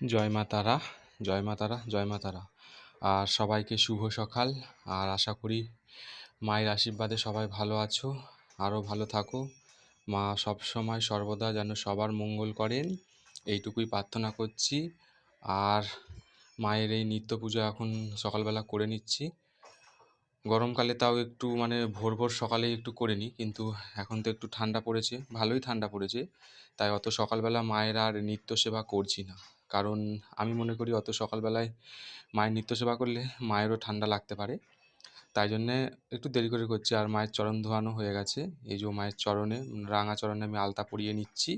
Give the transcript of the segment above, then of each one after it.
জয় মা তারা, জয় মা তারা, জয় মা তারা। আর সবাইকে শুভ সকাল। আর আশা করি মায়ের আশীর্বাদে সবাই ভালো আছো আরও ভালো থাকো। মা সব সময় সর্বদা যেন সবার মঙ্গল করেন, এইটুকুই প্রার্থনা করছি। আর মায়ের এই নিত্য পুজো এখন সকালবেলা করে নিচ্ছি। গরমকালে তাও একটু মানে ভোর ভোর সকালে একটু করে নিই কিন্তু এখন তো একটু ঠান্ডা পড়েছে, ভালোই ঠান্ডা পড়েছে। তাই অত সকালবেলা মায়ের আর নিত্য সেবা করছি না। কারণ আমি মনে করি অত সকালবেলায় মায়ের নিত্য সেবা করলে মায়েরও ঠান্ডা লাগতে পারে। তাই জন্যে একটু দেরি করে করছি। আর মায়ের চরণ ধোয়ানো হয়ে গেছে। এই যে মায়ের চরণে, রাঙা চরণে আমি আলতা পরিয়ে নিচ্ছি।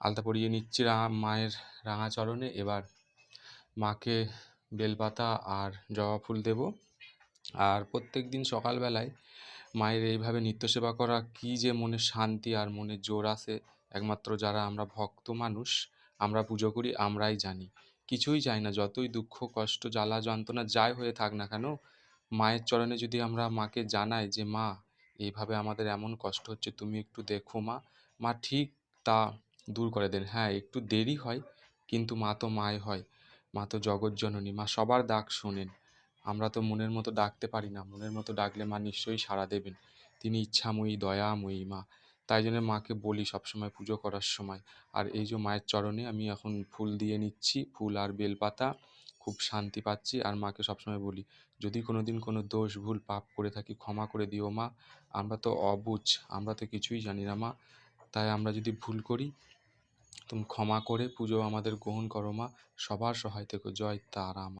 আলতা পরিয়ে নিচ্ছি মায়ের রাঙা চরণে। এবার মাকে বেলপাতা আর জবা ফুল দেব। আর প্রত্যেক দিন সকালবেলায় মায়ের এইভাবে নিত্য সেবা করা কী যে মনে শান্তি আর মনে জোর আসে একমাত্র যারা আমরা ভক্ত মানুষ, আমরা পুজো করি, আমরাই জানি। কিছুই চাই না, যতই দুঃখ, কষ্ট, জ্বালা, যন্ত্রণা যাই হয়ে থাক না কেন, মায়ের চরণে যদি আমরা মাকে জানাই যে, মা, এইভাবে আমাদের এমন কষ্ট হচ্ছে, তুমি একটু দেখো মা। মা ঠিক তা দূর করে দেন। হ্যাঁ একটু দেরি হয়, কিন্তু মা তো মাই হয়, মা তো জগৎজননী মা সবার ডাক শোনেন। আমরা তো মনের মতো ডাকতে পারি না। মনের মতো ডাকলে মা নিশ্চয়ই সাড়া দেবেন। তিনি ইচ্ছাময়ী, দয়াময়ী মা। তাই জন্য মাকে বলি সবসময় পুজো করার সময়। আর এই যে মায়ের চরণে আমি এখন ফুল দিয়ে নিচ্ছি, ফুল আর বেলপাতা, খুব শান্তি পাচ্ছি। আর মাকে সবসময় বলি, যদি কোনো দিন কোনো দোষ, ভুল, পাপ করে থাকি, ক্ষমা করে দিও মা। আমরা তো অবুঝ, আমরা তো কিছুই জানি না মা। তাই আমরা যদি ভুল করি, তুমি ক্ষমা করে পুজো আমাদের গ্রহণ করো মা। সবার সহায় থেকো। জয় তারা